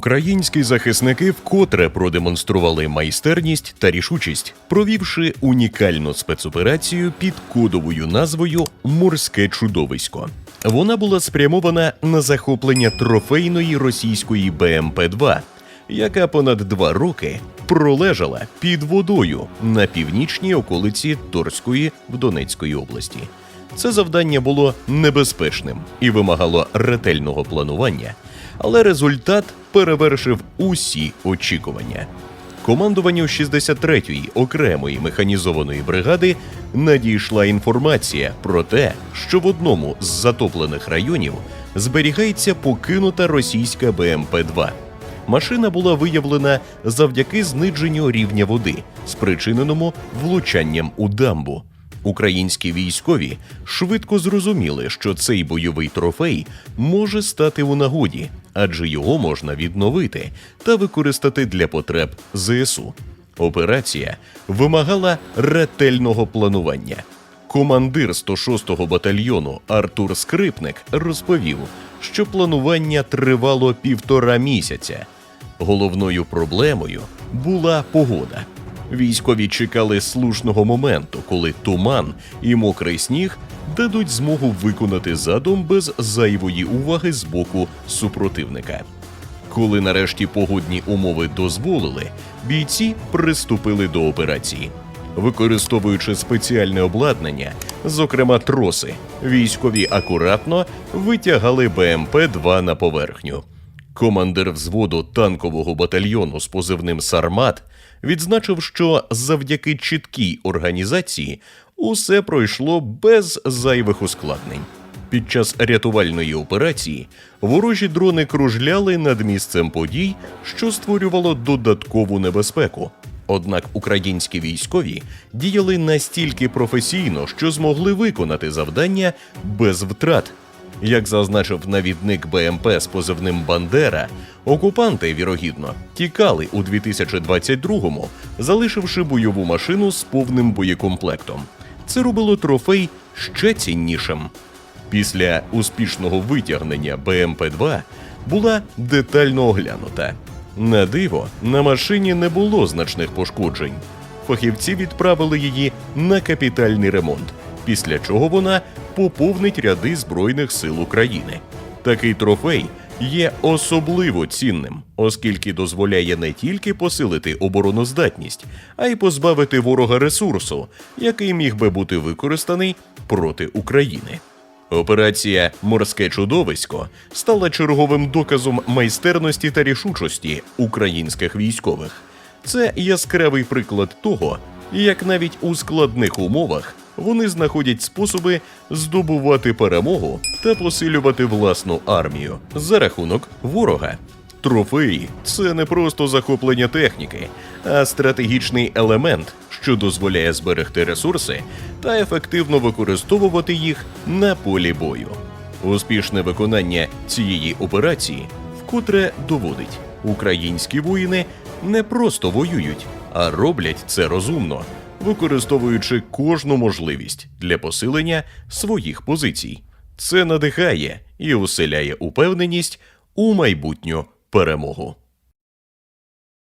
Українські захисники вкотре продемонстрували майстерність та рішучість, провівши унікальну спецоперацію під кодовою назвою Морське чудовисько. Вона була спрямована на захоплення трофейної російської БМП-2, яка понад два роки пролежала під водою на північній околиці Торської в Донецької області. Це завдання було небезпечним і вимагало ретельного планування, але результат перевершив усі очікування. Командуванню 63-ї окремої механізованої бригади надійшла інформація про те, що в одному з затоплених районів зберігається покинута російська БМП-2. Машина була виявлена завдяки зниженню рівня води, спричиненому влучанням у дамбу. Українські військові швидко зрозуміли, що цей бойовий трофей може стати у нагоді, адже його можна відновити та використати для потреб ЗСУ. Операція вимагала ретельного планування. Командир 106-го батальйону Артур Скрипник розповів, що планування тривало півтора місяця. Головною проблемою була погода. Військові чекали слушного моменту, коли туман і мокрий сніг дадуть змогу виконати задум без зайвої уваги з боку супротивника. Коли нарешті погодні умови дозволили, бійці приступили до операції. Використовуючи спеціальне обладнання, зокрема троси, військові акуратно витягали БМП-2 на поверхню. Командир взводу танкового батальйону з позивним Сармат відзначив, що завдяки чіткій організації усе пройшло без зайвих ускладнень. Під час рятувальної операції ворожі дрони кружляли над місцем подій, що створювало додаткову небезпеку. Однак українські військові діяли настільки професійно, що змогли виконати завдання без втрат. Як зазначив навідник БМП з позивним Бандера, окупанти, вірогідно, тікали у 2022-му, залишивши бойову машину з повним боєкомплектом. Це робило трофей ще ціннішим. Після успішного витягнення БМП-2 була детально оглянута. На диво, на машині не було значних пошкоджень. Фахівці відправили її на капітальний ремонт, після чого вона поповнить ряди Збройних сил України. Такий трофей є особливо цінним, оскільки дозволяє не тільки посилити обороноздатність, а й позбавити ворога ресурсу, який міг би бути використаний проти України. Операція Морське чудовисько стала черговим доказом майстерності та рішучості українських військових. Це яскравий приклад того, як навіть у складних умовах вони знаходять способи здобувати перемогу та посилювати власну армію за рахунок ворога. Трофеї це не просто захоплення техніки, а стратегічний елемент, що дозволяє зберегти ресурси та ефективно використовувати їх на полі бою. Успішне виконання цієї операції вкотре доводить, українські воїни не просто воюють, а роблять це розумно, використовуючи кожну можливість для посилення своїх позицій. Це надихає і уселяє упевненість у майбутню перемогу.